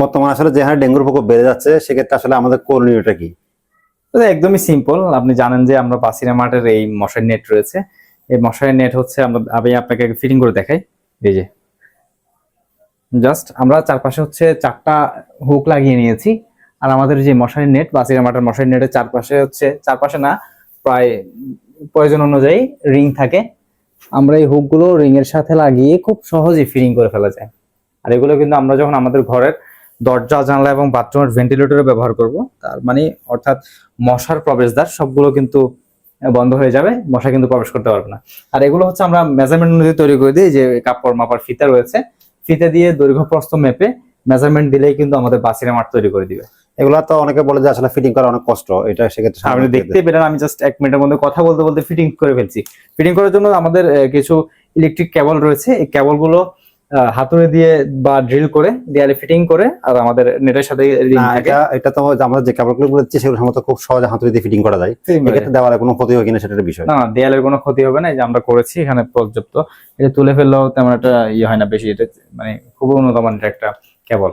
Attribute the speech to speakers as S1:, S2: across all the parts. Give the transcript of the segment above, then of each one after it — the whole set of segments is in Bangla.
S1: বর্তমানে আসলে যে হারে ডেঙ্গুর প্রকোপ বেড়ে যাচ্ছে, সেক্ষেত্রে আসলে আমাদের করণীয়টা কি?
S2: একদমই সিম্পল আপনি জানেন যে আমরা বাসিনা মাঠের এই মশারি নেট রয়েছে। এই মশারি নেট হচ্ছে আমরা, আমি আপনাকে ফিটিং করে দেখাই। এই যে। জাস্ট আমরা চারপাশে হচ্ছে চারটা হুক লাগিয়ে নিয়েছি। আর আমাদের যে মশারি নেট বাসিনা মাঠের মশারি নেটের চারপাশে হচ্ছে, চারপাশে না, প্রায় প্রয়োজন অনুযায়ী রিং থাকে। আমরা এই হুকগুলো রিং এর সাথে লাগিয়ে খুব সহজেই ফিটিং করে ফেলা যায়। আর এগুলো কিন্তু আমরা যখন আমাদের ঘরের দরজা জানলা এবং বাথরুমের ভেন্টিলেটরে ব্যবহার করব। তার মানে অর্থাৎ মশার প্রবেশদ্বার সবগুলো কিন্তু বন্ধ হয়ে যাবে মশা কিন্তু প্রবেশ করতে পারবে না। আর এগুলো হচ্ছে আমরা মেজারমেন্ট অনুযায়ী তৈরি করে দিই যে কাপড় মাপার ফিতা রয়েছে। ফিতে দিয়ে দৈর্ঘ্য প্রস্থ মেপে মেজারমেন্ট দিলেই কিন্তু আমাদের বাসিরা মাঠ তৈরি করে দিবে।
S1: এগুলো তো অনেকে বলে যে আসলে ফিটিং করা অনেক কষ্ট এটা সেক্ষেত্রে
S2: আপনি দেখতে পেলেন আমি জাস্ট এক মিনিটের মধ্যে কথা বলতে বলতে ফিটিং করে ফেলছি। ফিটিং করার জন্য আমাদের কিছু ইলেকট্রিক কেবল রয়েছে। এই কেবলগুলো হাতুড়ি দিয়ে বা ড্রিল করে দেয়ালে ফিটিং করে আর আমাদের নেটের সাথে।
S1: এটা এটা তো আমরা যে কেবলগুলো বলেছি সেগুলো সম্ভবত খুব সহজে হাতুড়ি দিয়ে ফিটিং করা যায়। এক্ষেত্রে দেওয়ালে কোনো ক্ষতি হয় কিনা সেটা একটা বিষয়।
S2: না দেয়ালের কোনো ক্ষতি হবে না এই যে আমরা করেছি এখানে পর্যাপ্ত। এটা তুলে ফেললেও তেমন একটা ইয়ে হয় না বেশি এটা মানে খুব উন্নত মানের একটা কেবল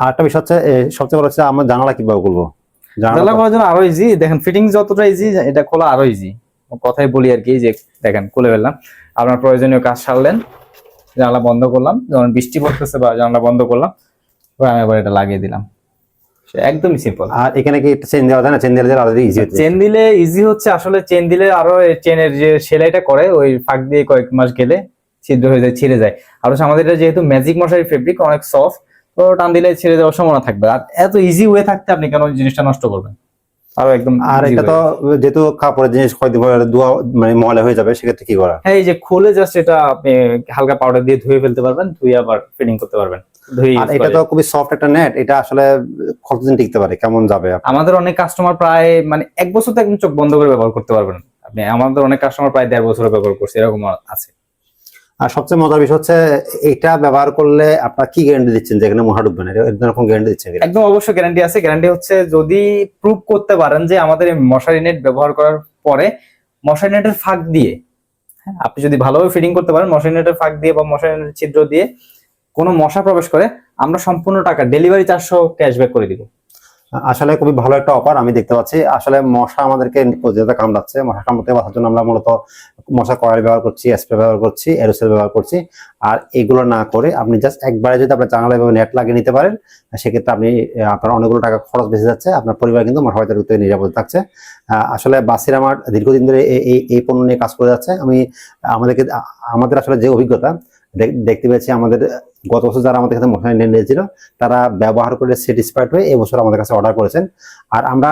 S1: আর একটা বিষয় হচ্ছে সবচেয়ে বড় হচ্ছে আমরা জানালা কীভাবে করব
S2: জানালা করার জন্য আরও ইজি দেখেন ফিটিং যতটা ইজি এটা খোলা আরও ইজি কথাই বলি আর কি যে দেখেন খুলে ফেললাম। আপনার প্রয়োজনীয় কাজ সারলেন। জানলা বন্ধ করলাম যখন বৃষ্টি পড়তেছে বা জানলা বন্ধ করলাম এবার আমি আবার এটা লাগিয়ে দিলাম। একদমই সিম্পল
S1: আর এখানে কি চেন দেওয়া যায় না? চেন দিলে অলরেডি ইজি হচ্ছে।
S2: চেন দিলে ইজি হচ্ছে আসলে চেন দিলে আরও চেনের যে সেলাইটা করে ওই ফাঁক দিয়ে কয়েক মাস গেলে ছিদ্র হয়ে যায় ছিঁড়ে যায়। আর হচ্ছে আমাদের এটা যেহেতু ম্যাজিক মশারি ফেব্রিক অনেক সফট তো টান দিলে ছিঁড়ে যাওয়ার সম্ভাবনা থাকবে। আর এত ইজি ওয়ে থাকতে আপনি কেন ওই জিনিসটা নষ্ট করবেন? আরও একদম
S1: আর এটা তো যেহেতু কাপড়ের জিনিস পরে ধোয়া মানে ময়লা হয়ে যাবে সেক্ষেত্রে কি করা?
S2: হ্যাঁ এই যে খুলে জাস্ট এটা আপনি হালকা পাউডার দিয়ে ধুয়ে ফেলতে পারবেন ধুয়ে আবার ফিটিং করতে পারবেন।
S1: আর এটা তো খুবই সফট একটা নেট এটা আসলে কতদিন টিকতে পারে কেমন যাবে
S2: আমাদের অনেক কাস্টমার প্রায় মানে এক বছর তো একদম চোখ বন্ধ করে ব্যবহার করতে পারবেন। আপনি আমাদের অনেক কাস্টমার প্রায় দেড় বছর ব্যবহার করছে এরকম আছে।
S1: আর সবচেয়ে মজার বিষয় হচ্ছে এটা ব্যবহার করলে আপনার কি গ্যারান্টি দিচ্ছেন যে এখানে মহা ঢুকবে না এর এরকম গ্যারান্টি দিচ্ছেন
S2: একদম অবশ্যই গ্যারান্টি আছে। গ্যারান্টি হচ্ছে যদি প্রুভ করতে পারেন যে আমাদের মশারি নেট ব্যবহার করার পরে মশারি নেটের ফাঁক দিয়ে হ্যাঁ, আপনি যদি ভালোভাবে ফিডিং করতে পারেন মশারি নেটের ফাঁক দিয়ে বা মশারি নেটের ছিদ্র দিয়ে কোনো মশা প্রবেশ করে আমরা সম্পূর্ণ টাকা ডেলিভারি চারশো ক্যাশব্যাক করে দিব।
S1: আসলে খুবই ভালো একটা অপার আমি দেখতে পাচ্ছি। আসলে মশা আমাদেরকে প্রতিযোগিতা কামড়াচ্ছে। মশা কামড়াতে বাঁচার জন্য আমরা মূলত মশা কয়েল ব্যবহার করছি স্প্রে ব্যবহার করছি এরোসেল ব্যবহার করছি। আর এগুলো না করে আপনি জাস্ট একবারে যদি আপনার জানালা এবং নেট লাগিয়ে নিতে পারেন, সেক্ষেত্রে আপনি আপনার অনেকগুলো টাকা খরচ বেঁচে যাচ্ছে। আপনার পরিবার কিন্তু মশা হয়তো ঢুকতে নিরাপদ থাকছে। আসলে বাসির আমার দীর্ঘদিন ধরে এই- এই পণ্য নিয়ে কাজ করে যাচ্ছে। আমি, আমাদেরকে আমাদের আসলে যে অভিজ্ঞতা দেখতে পেয়েছি আমাদের, গত বছর যারা আমাদের কাছে নেট নিয়েছিল, তারা ব্যবহার করে স্যাটিসফাইড হয়ে এবছর আমাদের কাছে অর্ডার করেছেন। আর আমরা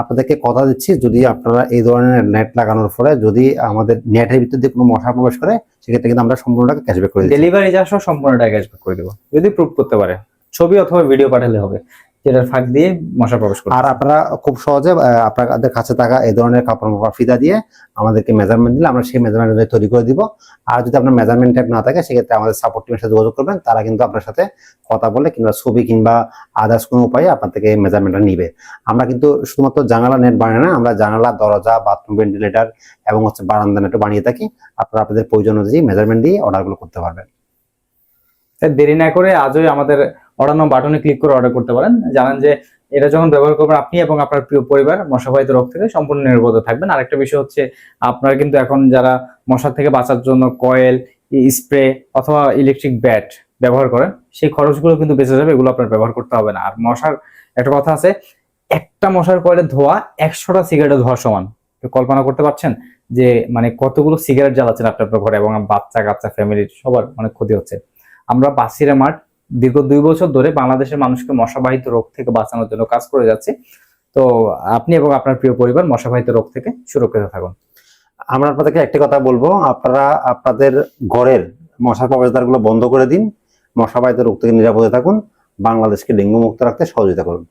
S1: আপনাদেরকে কথা দিচ্ছি, যদি আপনারা এই ধরনের নেট লাগানোর ফলে যদি আমাদের নেটের ভিতর দিয়ে কোনো মশা প্রবেশ করে, সেক্ষেত্রে কিন্তু আমরা সম্পূর্ণ টাকা ক্যাশব্যাক করে
S2: ডেলিভারি চারশো সম্পূর্ণ টাকা ক্যাশব্যাক করে দেবো। যদি প্রুভ করতে পারে, ছবি অথবা ভিডিও পাঠালে হবে। যেটার ফাঁক দিয়ে মশা প্রবেশ করবে
S1: আর আপনারা খুব সহজে আপনাদের কাছে থাকা এই ধরনের কাপড় মাপা ফিতা দিয়ে আমাদেরকে মেজারমেন্ট দিলে আমরা সেই মেজারমেন্ট অনুযায়ী তৈরি করে দিব। আর যদি আপনার মেজারমেন্ট টাইপ না থাকে সেক্ষেত্রে আমাদের সাপোর্ট টিমের সাথে যোগাযোগ করবেন। তারা কিন্তু আপনার সাথে কথা বলে কিংবা ছবি কিংবা আদার্স কোনো উপায়ে আপনার থেকে মেজারমেন্টটা নিবে। আমরা কিন্তু শুধুমাত্র জানালা নেট বানাই না আমরা জানালা দরজা বাথরুম ভেন্টিলেটর এবং হচ্ছে বারান্দা নেটও বানিয়ে থাকি। আপনারা আপনাদের প্রয়োজন অনুযায়ী মেজারমেন্ট দিয়ে অর্ডারগুলো করতে পারবেন।
S2: তাই দেরি না করে আজই আমাদের অর্ডার বাটনে ক্লিক করে অর্ডার করতে পারেন। জানেন যে এটা যখন ব্যবহার করবেন আপনি এবং আপনার প্রিয় পরিবার, মশাবাহিত রোগ থেকে সম্পূর্ণ নিরাপদ থাকবেন। আরেকটা বিষয় হচ্ছে, আপনারা কিন্তু এখন যারা মশার থেকে বাঁচার জন্য কয়েল স্প্রে অথবা ইলেকট্রিক ব্যাট ব্যবহার করেন, সেই খরচগুলো কিন্তু বেঁচে যাবে, এগুলো আপনার ব্যবহার করতে হবে না। আর মশার একটা কথা আছে, একটা মশার কয়েলের ধোয়া একশোটা সিগারেটের ধোয়া সমান। কল্পনা করতে পারছেন যে মানে কতগুলো সিগারেট জ্বালাচ্ছেন আপনার ঘরে এবং বাচ্চা, কাচ্চা ফ্যামিলির সবার অনেক ক্ষতি হচ্ছে। আমরা বাসিরা মাঠ দীর্ঘ দুই বছর ধরে বাংলাদেশের মানুষকে মশাবাহিত রোগ থেকে বাঁচানোর জন্য কাজ করে যাচ্ছে। তো আপনি এবং আপনার প্রিয় পরিবার মশাবাহিত রোগ থেকে সুরক্ষিত থাকুন।
S1: আমরা আপনাদেরকে একটি কথা বলব, আপনারা আপনাদের ঘরের মশার প্রবেশদ্বারগুলো বন্ধ করে দিন, মশাবাহিত রোগ থেকে নিরাপদে থাকুন, বাংলাদেশকে ডেঙ্গু মুক্ত রাখতে সহযোগিতা করুন।